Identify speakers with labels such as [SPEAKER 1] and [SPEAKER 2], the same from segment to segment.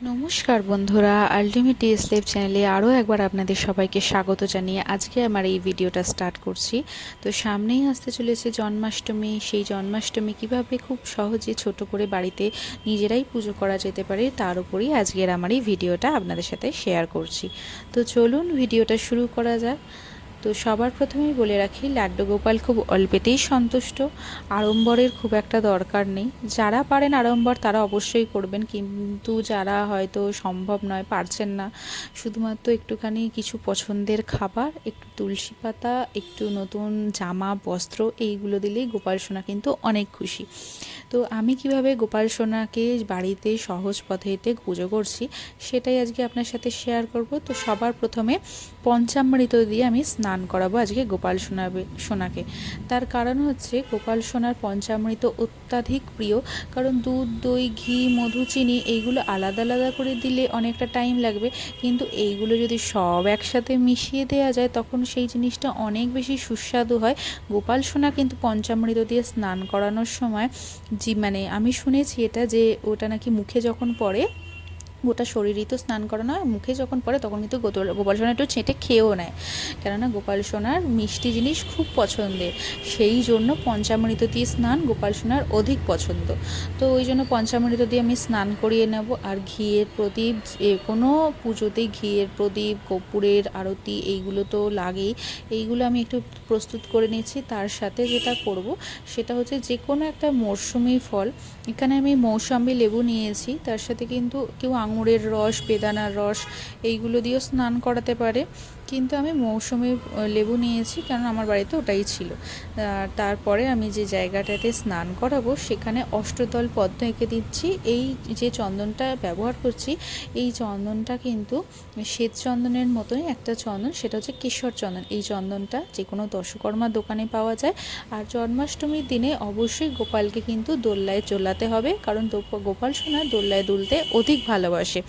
[SPEAKER 1] নমস্কার বন্ধুরা ultimate slave চ্যানেলে আরও একবার আপনাদের সবাইকে স্বাগত জানিয়ে আজকে আমার এই ভিডিওটা স্টার্ট করছি। তো সামনেই আসতে চলেছে জন্মাষ্টমী, সেই জন্মাষ্টমী কীভাবে খুব সহজে ছোট করে বাড়িতে নিজেরাই পুজো করা যেতে পারে তার উপরই আজকের আমার এই ভিডিওটা আপনাদের সাথে শেয়ার করছি। তো চলুন ভিডিওটা শুরু করা যাক। তো সবার প্রথমেই বলে রাখি, লাড্ডু গোপাল খুব অল্পেতেই সন্তুষ্ট। আড়ম্বরের খুব একটা দরকার নেই। যারা পারেন আড়ম্বর, তারা অবশ্যই করবেন। কিন্তু যারা হয়তো সম্ভব নয়, পারছেন না, শুধুমাত্র একটুখানি কিছু পছন্দের খাবার, একটু তুলসী পাতা, একটু নতুন জামা, বস্ত্র, এইগুলো দিলেই গোপাল সোনা কিন্তু অনেক খুশি। তো আমি কীভাবে গোপাল সোনাকে বাড়িতে সহজ পদ্ধতিতে পুজো করছি, সেটাই আজকে আপনার সাথে শেয়ার করব। তো সবার প্রথমে পঞ্চামৃত দিয়ে আমি স্নান করাবো আজকে গোপাল সোনাবে, সোনাকে। তার কারণ হচ্ছে গোপাল সোনার পঞ্চামৃত অত্যাধিক প্রিয়, কারণ দুধ, দই, ঘি, মধু, চিনি এইগুলো আলাদা আলাদা করে দিলে অনেকটা টাইম লাগবে। কিন্তু এইগুলো যদি সব একসাথে মিশিয়ে দেওয়া যায়, তখন সেই জিনিসটা অনেক বেশি সুস্বাদু হয়। গোপাল সোনা কিন্তু পঞ্চামৃত দিয়ে স্নান করানোর সময়, জি মানে আমি শুনেছি এটা যে ওটা নাকি মুখে যখন পড়ে গোটা শরীরই তো স্নান করানো হয়, মুখে যখন পড়ে তখন কিন্তু গোপাল সোনা একটু ছেঁটে খেয়েও নেয়। কেননা গোপাল সোনার মিষ্টি জিনিস খুব পছন্দের। সেই জন্য পঞ্চামৃত দিয়ে স্নান গোপাল সোনার অধিক পছন্দ। তো ওই জন্য পঞ্চামৃত দিয়ে আমি স্নান করিয়ে নেব। আর ঘিয়ের প্রদীপ কোনো পুজোতেই ঘিয়ের প্রদীপ, কর্পূরের আরতি এইগুলো তো লাগেই। এইগুলো আমি একটু প্রস্তুত করে নিয়েছি। তার সাথে যেটা করব সেটা হচ্ছে যে কোনো একটা মরশুমি ফল। এখানে আমি মৌসম্বি লেবু নিয়েছি। তার সাথে কিন্তু কেউ আঙুরের রস বেদানার রস এইগুলো দিয়েও স্নান করাতে পারে। কিন্তু আমি মৌসুমি লেবু নিয়েছি কারণ আমার বাড়িতে ওটাই ছিল। তারপরে আমি যে জায়গাটাতে স্নান করাবো সেখানে অষ্টদল পদ্ম এঁকে দিচ্ছি। এই যে চন্দনটা ব্যবহার করছি, এই চন্দনটা কিন্তু শ্বেত চন্দনের মতোই একটা চন্দন, সেটা হচ্ছে কিশোর চন্দন। এই চন্দনটা যে কোনো দশকর্মা দোকানে পাওয়া যায়। আর জন্মাষ্টমীর দিনে অবশ্যই গোপালকে কিন্তু দোল্লায় চোলাতে হবে, কারণ গোপাল সোনা দোল্লায় দুলতে অধিক ভালোবাসে।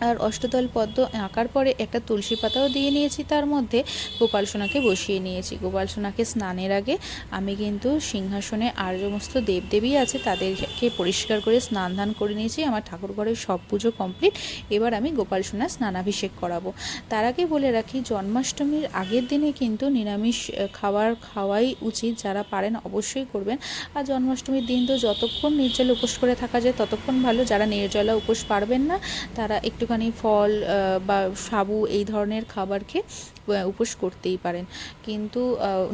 [SPEAKER 1] আর অষ্টদল পদ্ম আঁকার পরে একটা তুলসী পাতাও দিয়ে নিয়েছি তার মধ্যে। গোপাল সোনাকে বসিয়ে নিয়েছি। গোপাল সোনাকে স্নানের আগে আমি কিন্তু সিংহাসনে আর সমস্ত দেবদেবী আছে তাদেরকে পরিষ্কার করে স্নান ধান করে নিয়েছি। আমার ঠাকুর ঘরের সব পুজো কমপ্লিট। এবার আমি গোপাল সোনার স্নানাভিষেক করাবো। তার আগে বলে রাখি, জন্মাষ্টমীর আগের দিনে কিন্তু নিরামিষ খাবার খাওয়াই উচিত। যারা পারেন অবশ্যই করবেন। আর জন্মাষ্টমীর দিন তো যতক্ষণ নির্জলা উপোস করে থাকা যায়, ততক্ষণ ভালো। যারা নির্জলা উপোস পারবেন না, তারা একটুখানি ফল বা সাবু এই ধরনের খাবার খেয়ে উপোস করতেই পারেন। কিন্তু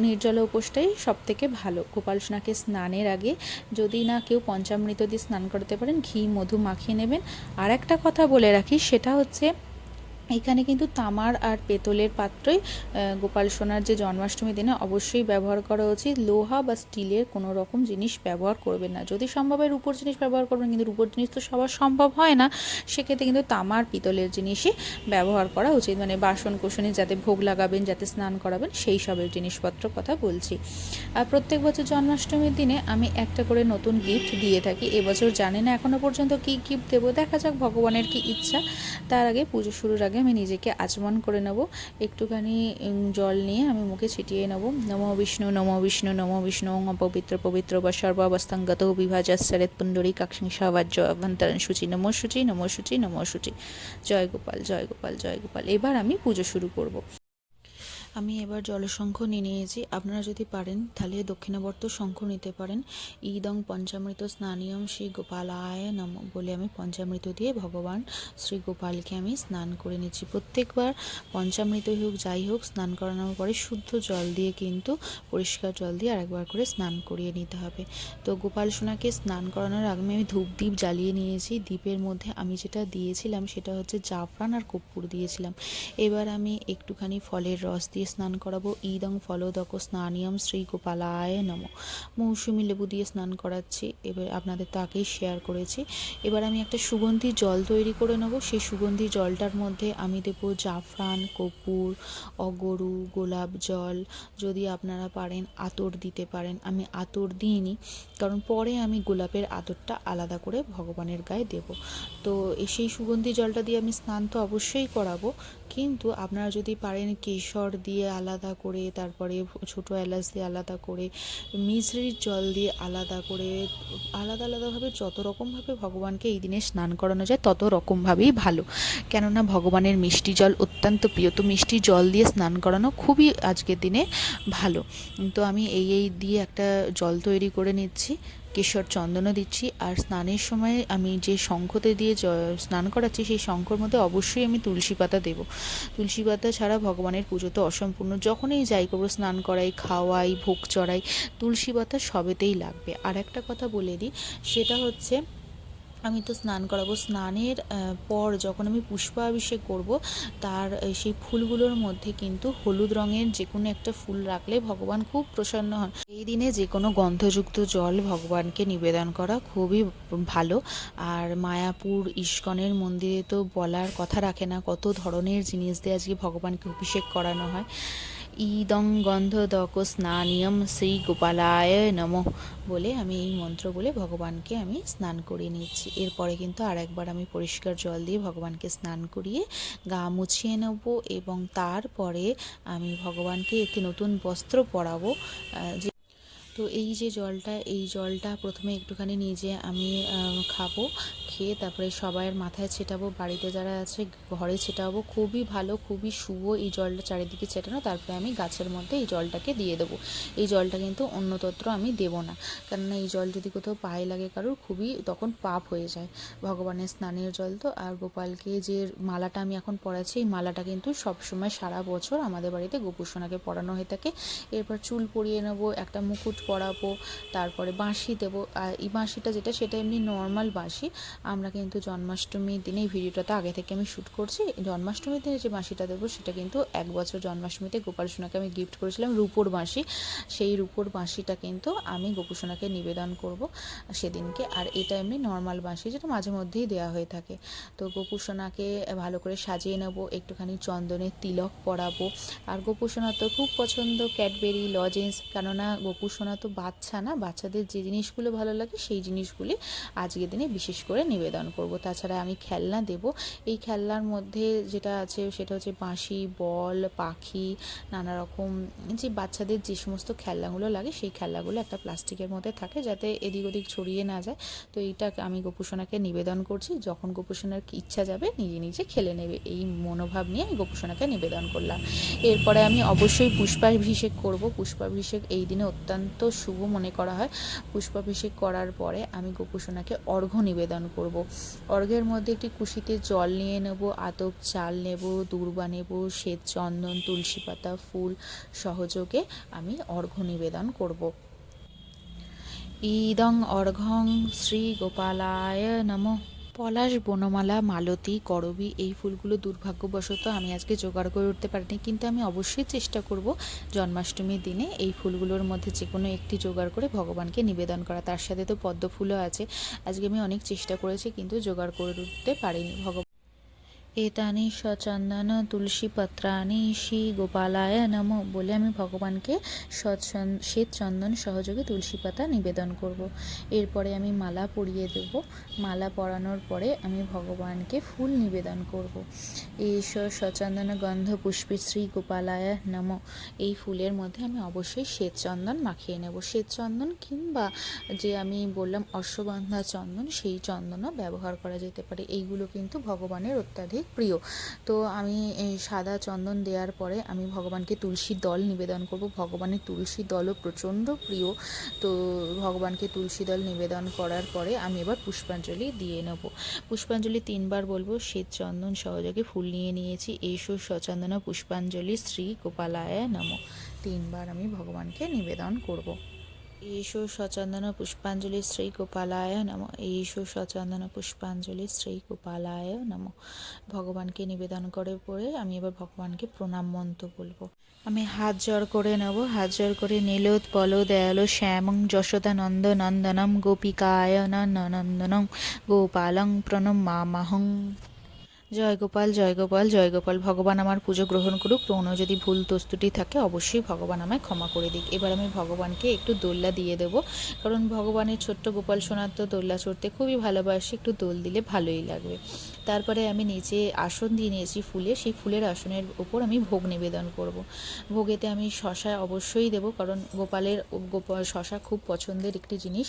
[SPEAKER 1] নির্জল উপোসটাই সব থেকে ভালো। গোপাল সোনাকে স্নানের আগে যদি না কেউ পঞ্চামৃত দিয়ে স্নান করাতে পারেন, ঘি, মধু মাখিয়ে নেবেন। আর একটা কথা বলে রাখি, সেটা হচ্ছে এখানে কিন্তু তামার আর পেতলের পাত্রই গোপাল সোনার যে জন্মাষ্টমী দিনে অবশ্যই ব্যবহার করা উচিত। লোহা বা স্টিলের কোনো রকম জিনিস ব্যবহার করবেন না। যদি সম্ভব হয় রূপোর জিনিস ব্যবহার করবেন, কিন্তু রূপোর জিনিস তো সবার সম্ভব হয় না, সেক্ষেত্রে কিন্তু তামার, পিতলের জিনিসই ব্যবহার করা উচিত। মানে বাসন কোসনে যাতে ভোগ লাগাবেন, যাতে স্নান করাবেন, সেই সবের জিনিসপত্র কথা বলছি। আর প্রত্যেক বছর জন্মাষ্টমীর দিনে আমি একটা করে নতুন গিফট দিয়ে থাকি। এবছর জানি না এখনও পর্যন্ত কী গিফট দেবো। দেখা যাক ভগবানের কি ইচ্ছা। তার আগে পুজো শুরুর আগে আমি নিজেকে আচমন করে নেব। একটুখানি জল নিয়ে আমি মুখে ছিটিয়ে নেব। নম বিষ্ণু নম বিষ্ণু নম বিষ্ণু অপবিত্র পবিত্র পবিত্র, বা সর্বাবস্থাঙ্গত বিভাজাসরেত পুণ্ডরী কাক্ষিং সাহায্য অভ্যন্তরণ সূচি। নম সূচি নম সূচি নম সূচি। জয় গোপাল জয় গোপাল জয় গোপাল। এবার আমি পুজো শুরু করব। আমি এবার জলশঙ্খ নিয়ে নিয়েছি। আপনারা যদি পারেন, তাহলে দক্ষিণাবর্ত শঙ্খ নিতে পারেন। ইদং পঞ্চামৃত স্নানিয়ম শ্রী গোপালায় নম বলে আমি পঞ্চামৃত দিয়ে ভগবান শ্রী গোপালকে আমি স্নান করে নিচ্ছি। প্রত্যেকবার পঞ্চামৃতই হোক, যাই হোক, স্নান করানোর পরে শুদ্ধ জল দিয়ে কিন্তু পরিষ্কার জল দিয়ে আরেকবার করে স্নান করিয়ে নিতে হবে। তো গোপাল সোনাকে স্নান করানোর আগে আমি ধূপ দ্বীপ জ্বালিয়ে নিয়েছি। দ্বীপের মধ্যে আমি যেটা দিয়েছিলাম সেটা হচ্ছে জাফরান আর কর্পূর দিয়েছিলাম। এবার আমি একটুখানি ফলের রস দিয়ে স্নান করাবো ইদং ফলদক স্নানিয়ম শ্রী গোপালায় নম মৌসুমি লেবু দিয়ে স্নান করাচ্ছি এবার আপনাদের তো আগেই শেয়ার করেছি এবার আমি একটা সুগন্ধি জল তৈরি করে নেব। সেই সুগন্ধি জলটার মধ্যে আমি দেবো জাফরান, কপুর, অগরু, গোলাপ জল। যদি আপনারা পারেন আতর দিতে পারেন। আমি আতর দিইনি, কারণ পরে আমি গোলাপের আতরটা আলাদা করে ভগবানের গায়ে দেব। তো সেই সুগন্ধি জলটা দিয়ে আমি স্নান তো অবশ্যই করাবো। কিন্তু আপনারা যদি পারেন কেশর দিয়ে আলাদা করে, তারপরে ছোটো এলাচ দিয়ে আলাদা করে মিশ্রির জল দিয়ে আলাদা করে, আলাদা আলাদাভাবে যত রকমভাবে ভগবানকে এই দিনে স্নান করানো যায়, তত রকমভাবেই ভালো। কেননা ভগবানের মিষ্টি জল অত্যন্ত প্রিয়, তো মিষ্টি জল দিয়ে স্নান করানো খুবই আজকের দিনে ভালো। তো আমি এই এই দিয়ে একটা জল তৈরি করে নিচ্ছি। কেশর চন্দনও দিচ্ছি। আর স্নানের সময় আমি যে শঙ্খতে দিয়ে স্নান করাচ্ছি, সেই শঙ্খর মধ্যে অবশ্যই আমি তুলসী পাতা দেবো। তুলসী পাতা ছাড়া ভগবানের পুজো তো অসম্পূর্ণ। যখনই যাই করব স্নান করাই, খাওয়াই, ভোগ চড়াই, তুলসী পাতা সবেতেই লাগবে। আর একটা কথা বলে দিই, সেটা হচ্ছে আমি তো স্নান করাবো। স্নানের পর যখন আমি পুষ্পাভিষেক করব, তার সেই ফুলগুলোর মধ্যে কিন্তু হলুদ রঙের যে কোনো একটা ফুল রাখলে ভগবান খুব প্রসন্ন হন। এই দিনে যে কোনো গন্ধযুক্ত জল ভগবানকে নিবেদন করা খুবই ভালো। আর মায়াপুর ইস্কনের মন্দিরে তো বলার কথা রাখে না, কত ধরনের জিনিস দিয়ে আজকে ভগবানকে অভিষেক করানো হয়। ইদং গন্ধদক স্নানিয়ম শ্রী গোপালায় নম বলে আমি এই মন্ত্র বলে ভগবানকে আমি স্নান করিয়ে নিচ্ছি এরপরে কিন্তু আর একবার আমি পরিষ্কার জল দিয়ে ভগবানকে স্নান করিয়ে গা মুছিয়ে নেব এবং তারপরে আমি ভগবানকে একটি নতুন বস্ত্র পরাবো যে তো এই যে জলটা, এই জলটা প্রথমে একটুখানি নিজে আমি খাব। খেয়ে তারপরে সবাইয়ের মাথায় ছেটাবো, বাড়িতে যারা আছে, ঘরে ছেটাবো। খুবই ভালো, খুবই শুভ এই জলটা চারিদিকে ছেটানো। তারপরে আমি গাছের মধ্যে এই জলটাকে দিয়ে দেবো। এই জলটা কিন্তু অন্যত্র আমি দেবো না। কেননা এই জল যদি কোথাও পায়ে লাগে কারোর, খুবই তখন পাপ হয়ে যায়। ভগবানের স্নানের জল তো। আর গোপালকে যে মালাটা আমি এখন পরাচ্ছি, এই মালাটা কিন্তু সবসময় সারা বছর আমাদের বাড়িতে গোপুসোনাকে পরানো হয়ে থাকে। এরপর চুল পরিয়ে নেব, একটা মুকুট পরাবো, তারপরে বাঁশি দেবো। আর এই বাঁশিটা যেটা, সেটা এমনি নর্মাল বাঁশি। আমরা কিন্তু জন্মাষ্টমীর দিনে এই ভিডিওটাতে আগে থেকে আমি শ্যুট করছি। জন্মাষ্টমীর দিনে যে বাঁশিটা দেবো, সেটা কিন্তু এক বছর জন্মাষ্টমীতে গোপাল সোনাকে আমি গিফট করেছিলাম, রূপোর বাঁশি সেই রূপোর বাঁশিটা কিন্তু আমি গোপুসোনাকে নিবেদন করব সেদিনকে। আর এটা এমনি নর্মাল বাঁশি যেটা মাঝে মধ্যেই দেওয়া হয়ে থাকে। তো গোপুসোনাকে ভালো করে সাজিয়ে নেব, একটুখানি চন্দনের তিলক পরাবো। আর গোপুসোনা তো খুব পছন্দ ক্যাডবেরি লজেন্স কেননা গোপুসোনা তো বাচ্চা না। বাচ্চাদের যে জিনিসগুলো ভালো লাগে, সেই জিনিসগুলি আজকের দিনে বিশেষ করে নিবেদন করব। তাছাড়া আমি খেলনা দেব। এই খেলনার মধ্যে যেটা আছে, সেটা হচ্ছে বাঁশি, বল, পাখি নানা রকম যে বাচ্চাদের যে সমস্ত খেলনাগুলো লাগে, সেই খেলনাগুলো একটা প্লাস্টিকের মধ্যে থাকে যাতে এদিক ওদিক ছড়িয়ে না যায়। তো এইটা আমি গোপুসোনাকে নিবেদন করছি, যখন গোপুসোনার ইচ্ছা যাবে, নিজে নিজে খেলে নেবে। এই মনোভাব নিয়ে আমি গোপুসোনাকে নিবেদন করলাম। এরপরে আমি অবশ্যই পুষ্পাভিষেক করব। পুষ্পাভিষেক এই দিনে অত্যন্ত শুভ মনে করা হয়। পুষ্পাভিষেক করার পরে আমি গোপুসোনাকে অর্ঘ্য নিবেদন করব অর্ঘ্যের মধ্যে একটি কুশিতে জল নিয়ে নেব, আতপ চাল নেব, দুর্বা নেব, শ্বেত চন্দন, তুলসী পাতা, ফুল সহযোগে আমি অর্ঘ্য নিবেদন করব। ইদং অর্ঘং শ্রী গোপালায় নমঃ। পলাশ, বনমালা, মালতী, করবী এই ফুলগুলো দুর্ভাগ্যবশত আমি আজকে জোগাড় করে উঠতে পারিনি। কিন্তু আমি অবশ্যই চেষ্টা করব জন্মাষ্টমীর দিনে এই ফুলগুলোর মধ্যে যে কোনো একটি জোগাড় করে ভগবানকে নিবেদন করা। তার সাথে তো পদ্ম ফুলও আছে। আজকে আমি অনেক চেষ্টা করেছি কিন্তু জোগাড় করে উঠতে পারিনি। ভগবান এতানি সচন্দন তুলসী পত্রানি শ্রী গোপালায় নম বলে আমি ভগবানকে সৎ শ্বেত চন্দন সহযোগে তুলসী পাতা নিবেদন করব। এরপরে আমি মালা পরিয়ে দেব মালা পরানোর পরে আমি ভগবানকে ফুল নিবেদন করব। ঈশ্বর সচন্দন গন্ধ পুষ্পে শ্রী গোপালায় নম এই ফুলের মধ্যে আমি অবশ্যই শ্বেত চন্দন মাখিয়ে নেব শ্বেত চন্দন কিংবা যে আমি বললাম অশ্বগন্ধা চন্দন, সেই চন্দনও ব্যবহার করা যেতে পারে এইগুলো কিন্তু ভগবানের অত্যাধিক প্রিয়। তো আমি সাদা চন্দন দেওয়ার পরে আমি ভগবানকে তুলসী দল নিবেদন করব। ভগবানের তুলসী দলও প্রচণ্ড প্রিয়। তো ভগবানকে তুলসী দল নিবেদন করার পরে আমি এবার পুষ্পাঞ্জলি দিয়ে নেব। পুষ্পাঞ্জলি তিনবার বলব, শ্বেত চন্দন সহযোগে ফুল নিয়ে নিয়েছি। এইসব সচন্দন পুষ্পাঞ্জলি শ্রী গোপালায় নম। তিনবার আমি ভগবানকে নিবেদন করব। এইশো সচন্দন পুষ্পাঞ্জলি শ্রী গোপালায় নম এইশো সচন্দন পুষ্পাঞ্জলি শ্রী গোপালায় নম ভগবানকে নিবেদন করে পরে আমি এবার ভগবানকে প্রণাম মন্ত্র বলব আমি হাত জড় করে নেব হাত জড় করে নীলোৎ পল দয়ালো শ্যামং যশোদানন্দ নন্দনম গোপিকায় নন্দনম গোপালং প্রণমামহং জয় গোপাল জয় গোপাল জয় গোপাল, ভগবান আমার পুজো গ্রহণ করুক। কোনো যদি ভুল তস্তুটি থাকে, অবশ্যই ভগবান আমায় ক্ষমা করে দিক। এবার আমি ভগবানকে একটু দোল্লা দিয়ে দেবো। কারণ ভগবানের ছোট্ট গোপাল সোনার তো দোল্লা চড়তে খুবই ভালোবাসি, একটু দোল দিলে ভালোই লাগবে। তারপরে আমি নিচে আসন দিয়ে নিয়েছি ফুলে, সেই ফুলের আসনের ওপর আমি ভোগ নিবেদন করব। ভোগেতে আমি শশা অবশ্যই দেব, কারণ গোপালের গোপাল শশা খুব পছন্দের একটি জিনিস।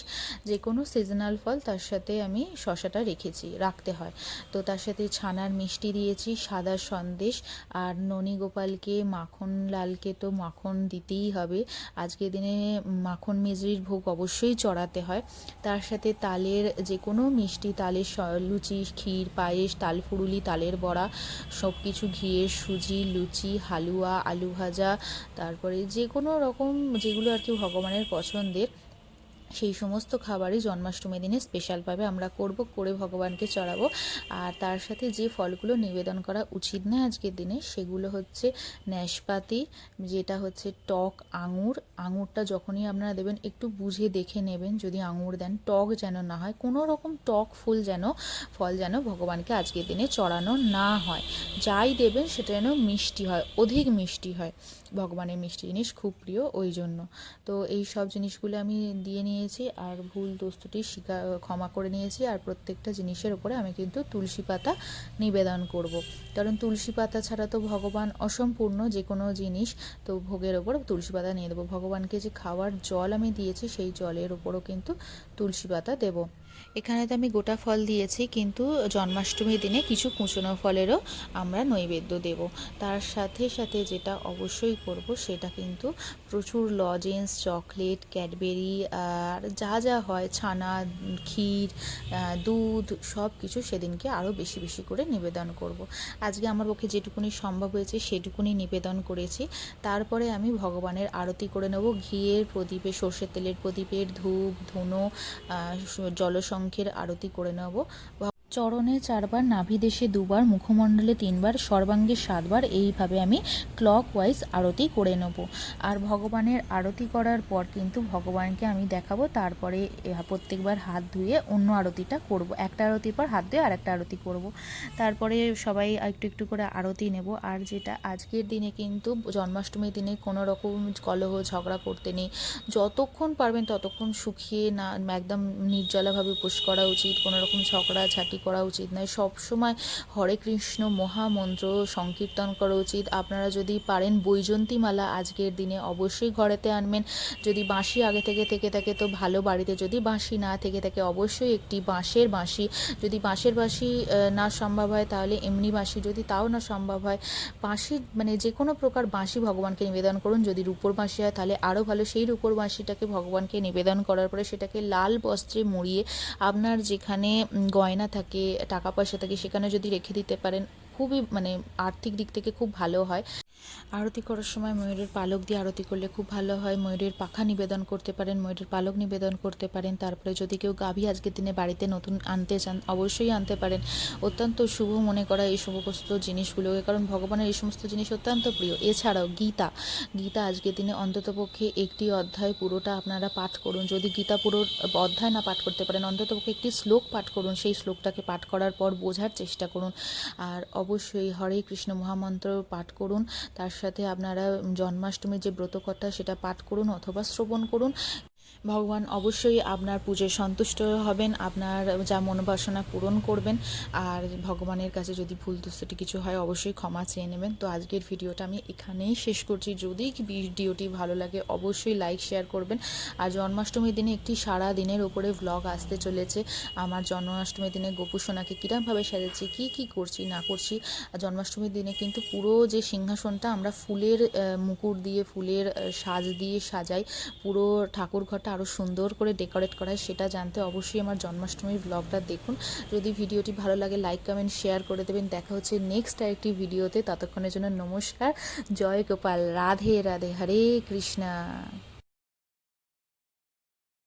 [SPEAKER 1] যে কোনো সিজনাল ফল তার সাথে আমি শশাটা রেখেছি, রাখতে হয়। তো তার সাথে ছানার মিষ্টি দিয়েছি, সাদা সন্দেশ, আর ননী গোপালকে মাখন, লালকে তো মাখন দিতেই হবে। আজকের দিনে মাখন মিজরির ভোগ অবশ্যই চড়াতে হয়। তার সাথে তালের যে কোনো মিষ্টি, তালের লুচি, ক্ষীর, পায়েস তাল ফুরুলি, তালের বড়া সব কিছু ঘিয়ের সুজি, লুচি, হালুয়া আলু ভাজা তারপরে যে কোনো রকম যেগুলো আর কি ভগবানের পছন্দের। সেই সমস্ত খাবারই জন্মাষ্টমী দিনে স্পেশালভাবে আমরা করব, করে ভগবানকে চড়াবো। আর তার সাথে যে ফলগুলো নিবেদন করা উচিত নয় আজকের দিনে, সেগুলো হচ্ছে ন্যাশপাতি, যেটা হচ্ছে টক আঙুর। আঙুরটা যখনই আপনারা দেবেন, একটু বুঝে দেখে নেবেন, যদি আঙুর দেন, টক যেন না হয়, কোনো রকম টক ফুল যেন, ফল যেন ভগবানকে আজকের দিনে চড়ানো না হয়। যাই দেবেন, সেটা যেন মিষ্টি হয়, অধিক মিষ্টি হয়। ভগবানের মিষ্টি জিনিস খুব প্রিয়, ওই জন্য। তো এই সব জিনিসগুলো আমি দিয়ে নিয়েছি আর ভুল দোস্তটি স্বীকার ক্ষমা করে নিয়েছি আর প্রত্যেকটা জিনিসের উপরে আমি কিন্তু তুলসী পাতা নিবেদন করব। কারণ তুলসী পাতা ছাড়া তো ভগবান অসম্পূর্ণ যে কোনো জিনিস, তো ভোগের ওপর তুলসী পাতা নিয়ে দেবো ভগবানকে যে খাওয়ার জল আমি দিয়েছি, সেই জলের ওপরও কিন্তু তুলসী পাতা দেবো। এখানে তো আমি গোটা ফল দিয়েছি, কিন্তু জন্মাষ্টমীর দিনে কিছু কুচনো ফলেরও আমরা নৈবেদ্য দেব। তার সাথে সাথে যেটা অবশ্যই করব সেটা কিন্তু প্রচুর লজেন্স, চকলেট, ক্যাডবেরি আর যা যা হয়, ছানা, ক্ষীর দুধ সব কিছু সেদিনকে আরও বেশি বেশি করে নিবেদন করব। আজকে আমার পক্ষে যেটুকুনি সম্ভব হয়েছে সেটুকুনি নিবেদন করেছি। তারপরে আমি ভগবানের আরতি করে নেব। ঘিয়ের প্রদীপে, সর্ষের তেলের প্রদীপের ধূপ, ধুনো জলশঙ্খের আরতি করে নেব। চরণে চারবার নাভিদেশে দুবার, মুখমণ্ডলে তিনবার, সর্বাঙ্গে সাতবার, এইভাবে আমি ক্লক ওয়াইজ আরতি করে নেব। আর ভগবানের আরতি করার পর কিন্তু ভগবানকে আমি দেখাবো, তারপরে প্রত্যেকবার হাত ধুয়ে অন্য আরতিটা করব। একটা আরতির পর হাত ধুয়ে আর একটা আরতি করব। তারপরে সবাই একটু একটু করে আরতি নেব। আর যেটা আজকের দিনে কিন্তু জন্মাষ্টমীর দিনে কোনো রকম কলহ, ঝগড়া করতে নেই। যতক্ষণ পারবেন ততক্ষণ শুকিয়ে না, একদম নির্জলাভাবে উপোস করা উচিত কোনো রকম ঝগড়া ঝাঁটি করা উচিত নয়। সবসময় হরে কৃষ্ণ মহামন্ত্র সংকীর্তন করা উচিত। আপনারা যদি পারেন বৈজন্তী মালা আজকের দিনে অবশ্যই ঘরেতে আনবেন। যদি বাঁশি আগে থেকে থেকে থাকে তো ভালো বাড়িতে। যদি বাঁশি না থেকে থাকে অবশ্যই একটি বাঁশের বাঁশি। যদি বাঁশের বাঁশি না সম্ভব হয় তাহলে এমনি বাঁশি। যদি তাও না সম্ভব হয় বাঁশি মানে যে কোনো প্রকার বাঁশি ভগবানকে নিবেদন করুন। যদি রূপোর বাঁশি হয় তাহলে আরও ভালো। সেই রূপোর বাঁশিটাকে ভগবানকে নিবেদন করার পরে সেটাকে লাল বস্ত্রে মুড়িয়ে আপনার যেখানে গয়না থাকে টাকা পয়সা থাকে সেখানে যদি রেখে দিতে পারেন, খুবই মানে আর্থিক দিক থেকে খুব ভালো হয়। আরতি করার সময় ময়ূরের পালক দিয়ে আরতি করলে খুব ভালো হয়। ময়ূরের পাখা নিবেদন করতে পারেন, ময়ূরের পালক নিবেদন করতে পারেন। তারপরে যদি কেউ গাভী আজকের দিনে বাড়িতে নতুন আনতে চান, অবশ্যই আনতে পারেন। অত্যন্ত শুভ মনে করা এই সমস্ত জিনিসগুলোকে, কারণ ভগবানের এই সমস্ত জিনিস অত্যন্ত প্রিয়। এছাড়াও গীতা। গীতা আজকের দিনে অন্ততপক্ষে একটি অধ্যায় পুরোটা আপনারা পাঠ করুন। যদি গীতা পুরো অধ্যায় না পাঠ করতে পারেন অন্ততপক্ষে একটি শ্লোক পাঠ করুন। সেই শ্লোকটাকে পাঠ করার পর বোঝার চেষ্টা করুন। আর অবশ্যই হরে কৃষ্ণ মহামন্ত্র পাঠ করুন। তার সাথে আপনারা জন্মাষ্টমীর যে ব্রতকথা সেটা পাঠ করুন অথবা শ্রবণ করুন। ভগবান অবশ্যই আপনার পুজোয় সন্তুষ্ট হবেন, আপনার যা মনোবাসনা পূরণ করবেন। আর ভগবানের কাছে যদি ভুল দুস্তুটি কিছু হয়, অবশ্যই ক্ষমা চেয়ে নেবেন। তো আজকের ভিডিওটা আমি এখানেই শেষ করছি। যদি ভিডিওটি ভালো লাগে, অবশ্যই লাইক, শেয়ার করবেন। আর জন্মাষ্টমীর দিনে একটি সারা দিনের ওপরে ভ্লগ আসতে চলেছে। আমার জন্মাষ্টমীর দিনে গোপু সোনাকে কীরমভাবে সাজাচ্ছি কী কী করছি, না করছি, আর জন্মাষ্টমীর দিনে কিন্তু পুরো যে সিংহাসনটা আমরা ফুলের মুকুট দিয়ে, ফুলের সাজ দিয়ে সাজাই, পুরো ঠাকুর ঘরটা আরও সুন্দর করে ডেকোরেট করা হয় সেটা জানতে অবশ্যই আমার জন্মাষ্টমীর ব্লগটা দেখুন। যদি ভিডিওটি ভালো লাগে লাইক কমেন্ট শেয়ার করে দেবেন। দেখা হচ্ছে নেক্সট আরেকটি ভিডিওতে। ততক্ষণের জন্য নমস্কার। জয় গোপাল। রাধে রাধে। হরে কৃষ্ণা।